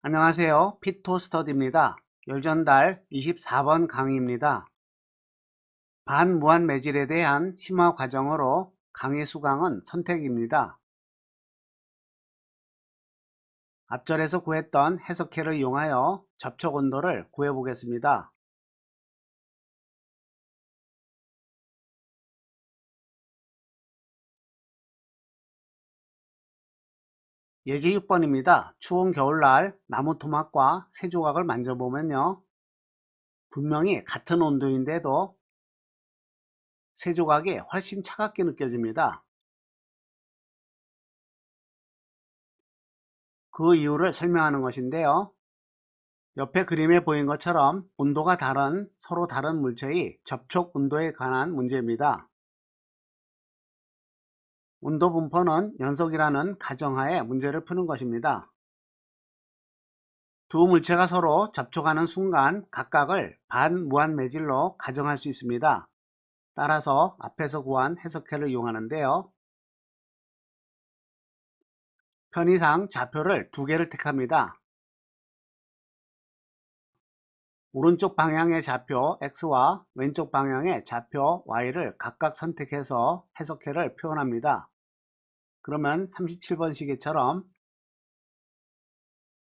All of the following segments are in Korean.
안녕하세요. 피토스터디입니다. 열전달 24번 강의입니다. 반무한 매질에 대한 심화 과정으로 강의 수강은 선택입니다. 앞절에서 구했던 해석해를 이용하여 접촉 온도를 구해 보겠습니다. 예제 6번입니다. 추운 겨울날 나무 토막과 새 조각을 만져보면요. 분명히 같은 온도인데도 새 조각이 훨씬 차갑게 느껴집니다. 그 이유를 설명하는 것인데요. 옆에 그림에 보인 것처럼 온도가 다른 서로 다른 물체의 접촉 온도에 관한 문제입니다. 온도 분포는 연속이라는 가정하에 문제를 푸는 것입니다. 두 물체가 서로 접촉하는 순간 각각을 반무한 매질로 가정할 수 있습니다. 따라서 앞에서 구한 해석해를 이용하는데요. 편의상 좌표를 두 개를 택합니다. 오른쪽 방향의 좌표 X와 왼쪽 방향의 좌표 Y를 각각 선택해서 해석해를 표현합니다. 그러면 37번 시계처럼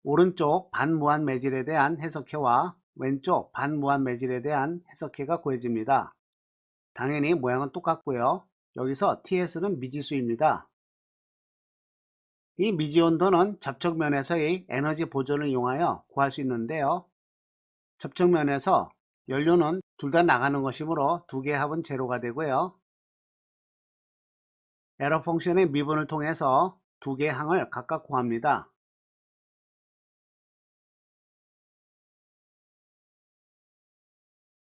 오른쪽 반무한 매질에 대한 해석해와 왼쪽 반무한 매질에 대한 해석해가 구해집니다. 당연히 모양은 똑같고요. 여기서 TS는 미지수입니다. 이 미지 온도는 접촉면에서의 에너지 보존을 이용하여 구할 수 있는데요. 접촉면에서 연료는 둘 다 나가는 것이므로 두 개의 합은 제로가 되고요. 에러 펑션의 미분을 통해서 두 개의 항을 각각 구합니다.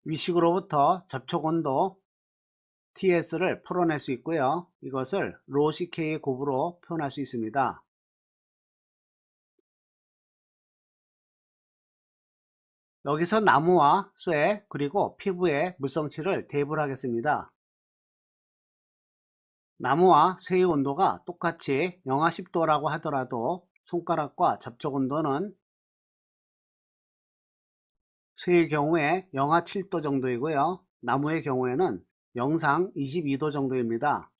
위식으로부터 접촉 온도 TS를 풀어낼 수 있고요. 이것을 로 CK의 곱으로 표현할 수 있습니다. 여기서 나무와 쇠 그리고 피부의 물성치를 대입을 하겠습니다. 나무와 쇠의 온도가 똑같이 영하 10도라고 하더라도 손가락과 접촉 온도는 쇠의 경우에 영하 7도 정도이고요. 나무의 경우에는 영상 22도 정도입니다.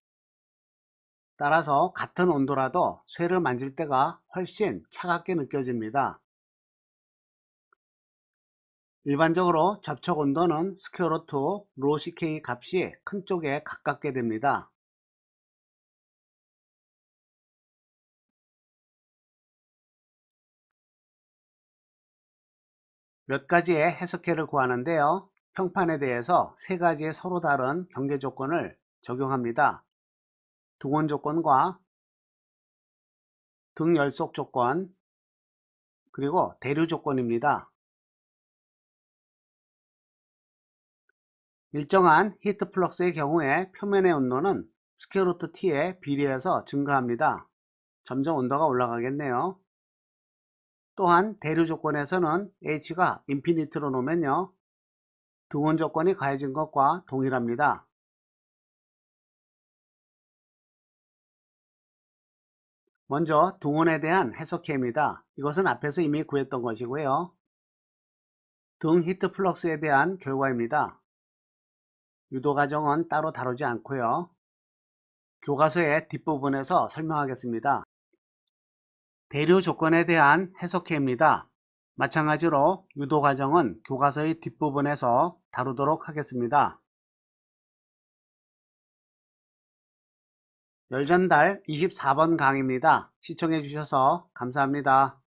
따라서 같은 온도라도 쇠를 만질 때가 훨씬 차갑게 느껴집니다. 일반적으로 접촉 온도는 스퀘어루트 로 CK 값이 큰 쪽에 가깝게 됩니다. 몇 가지의 해석해를 구하는데요. 평판에 대해서 세 가지의 서로 다른 경계 조건을 적용합니다. 등원 조건과 등 열속 조건 그리고 대류 조건입니다. 일정한 히트 플럭스의 경우에 표면의 온도는 스퀘어루트 t에 비례해서 증가합니다. 점점 온도가 올라가겠네요. 또한 대류 조건에서는 h가 인피니트로 놓으면요. 등원 조건이 가해진 것과 동일합니다. 먼저 등원에 대한 해석해입니다. 이것은 앞에서 이미 구했던 것이고요. 등 히트 플럭스에 대한 결과입니다. 유도 과정은 따로 다루지 않고요. 교과서의 뒷부분에서 설명하겠습니다. 대류 조건에 대한 해석해입니다. 마찬가지로 유도 과정은 교과서의 뒷부분에서 다루도록 하겠습니다. 열전달 24번 강의입니다. 시청해 주셔서 감사합니다.